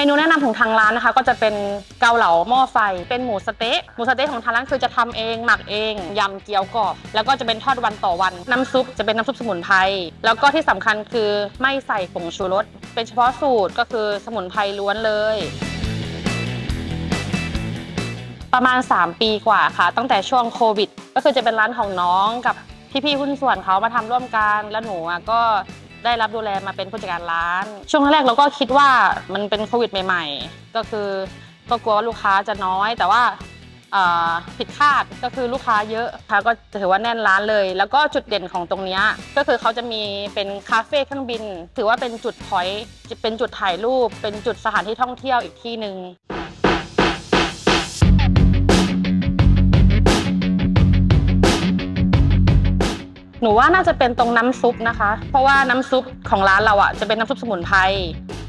เมนูแนะนำของทางร้านนะคะ ก็จะเป็นเกาเหลาหม้อไฟ เป็นหมูสะเต๊ะหมูสะเต๊ะของทางร้านคือจะทำเองหมักเองยำเกี๊ยวกรอบ แล้วก็จะเป็นทอดวันต่อวัน น้ำซุปจะเป็นน้ำซุปสมุนไพรแล้วก็ที่สำคัญคือไม่ใส่ผงชูรสเป็นเฉพาะสูตรก็คือสมุนไพรล้วนเลย ประมาณ 3 ปีกว่าค่ะ ตั้งแต่ช่วงโควิด ก็คือจะเป็นร้านของน้องกับพี่ๆหุ้นส่วนเขามาทำร่วมกัน แล้วหนูอะก็ ได้รับดูแลมาเป็นผู้จัดการร้าน ช่วงแรกเราก็คิดว่ามันเป็นโควิดใหม่ ๆ ก็คือก็กลัวว่าลูกค้าจะน้อย แต่ว่าผิดคาดก็คือลูกค้าเยอะค่ะก็ถือว่าแน่นร้านเลย แล้วก็จุดเด่นของตรงนี้ก็คือเขาจะมีเป็นคาเฟ่เครื่องบิน ถือว่าเป็นจุดพอยต์เป็นจุดถ่ายรูป เป็นจุดสถานที่ท่องเที่ยวอีกที่หนึ่ง หนูว่าน่าจะเป็นตรงน้ำซุปนะคะ เพราะว่าน้ำซุปของร้านเราอะจะเป็นน้ำซุปสมุนไพร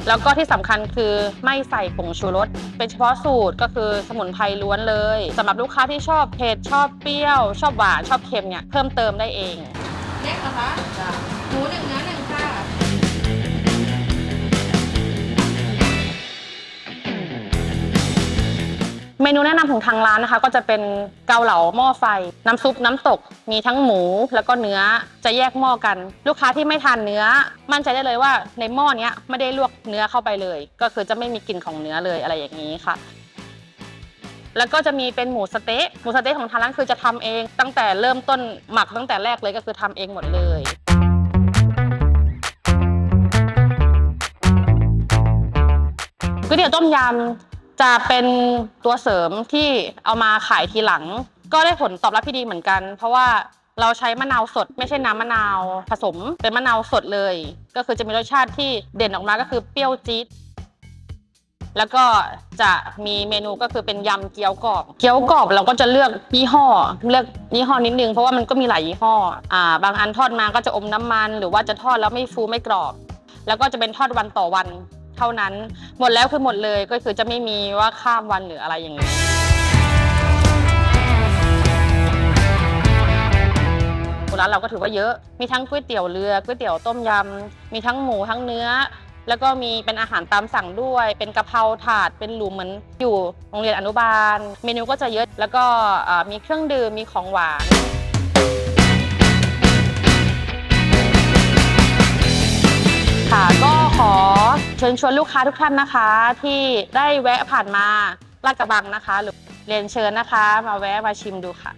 แล้วก็ที่สำคัญคือไม่ใส่ผงชูรส เป็นเฉพาะสูตรก็คือสมุนไพรล้วนเลยสำหรับลูกค้าที่ชอบเผ็ดชอบเปรี้ยว ชอบหวานชอบเค็มเนี่ยเพิ่มเติมได้เองเล็กนะคะ เมนูแนะนำของทางร้านนะคะ ก็จะเป็นเกาเหลาหม้อไฟ น้ำซุปน้ำตก มีทั้งหมูแล้วก็เนื้อจะแยกหม้อกัน ลูกค้าที่ไม่ทานเนื้อ มั่นใจได้เลยว่าในหม้อเนี้ยไม่ได้ลวกเนื้อเข้าไปเลย ก็คือจะไม่มีกลิ่นของเนื้อเลยอะไรอย่างนี้ค่ะ แล้วก็จะมีเป็นหมูสะเต๊ะหมูสะเต๊ะของทางร้านคือจะทำเอง ตั้งแต่เริ่มต้นหมักตั้งแต่แรกเลยก็คือทำเองหมดเลย ก๋วยเตี๋ยวต้มยำ จะเป็นตัวเสริมที่เอามาขายทีหลัง ก็ได้ผลตอบรับที่ดีเหมือนกัน เพราะว่าเราใช้มะนาวสด ไม่ใช่น้ำมะนาวผสมเป็นมะนาวสดเลย ก็คือจะมีรสชาติที่เด่นออกมาก็คือเปรี้ยวจี๊ดแล้วก็จะมีเมนูก็คือเป็นยำเกี๊ยวกรอบ เกี๊ยวกรอบเราก็จะเลือกยี่ห้อ เลือกยี่ห้อนิดนึงเพราะว่ามันก็มีหลายยี่ห้ออ่าบางอันทอดมาก็จะอมน้ำมัน หรือว่าจะทอดแล้วไม่ฟูไม่กรอบ แล้วก็จะเป็นทอดวันต่อวัน เท่านั้น หมดแล้วคือหมดเลยก็คือจะไม่มีว่าข้ามวันหรืออะไรอย่างนี้ ร้านเราก็ถือว่าเยอะ มีทั้งก๋วยเตี๋ยวเรือก๋วยเตี๋ยวต้มยำ มีทั้งหมูทั้งเนื้อ แล้วก็มีเป็นอาหารตามสั่งด้วย เป็นกะเพราถาด เป็นหลุมเหมือนอยู่โรงเรียนอนุบาล เมนูก็จะเยอะ แล้วก็มีเครื่องดื่ม มีของหวาน เชิญชวนลูกค้าทุกท่านนะคะ ที่ได้แวะผ่านมาลาดกระบังนะคะ หรือเรียนเชิญนะคะ มาแวะมาชิมดูค่ะ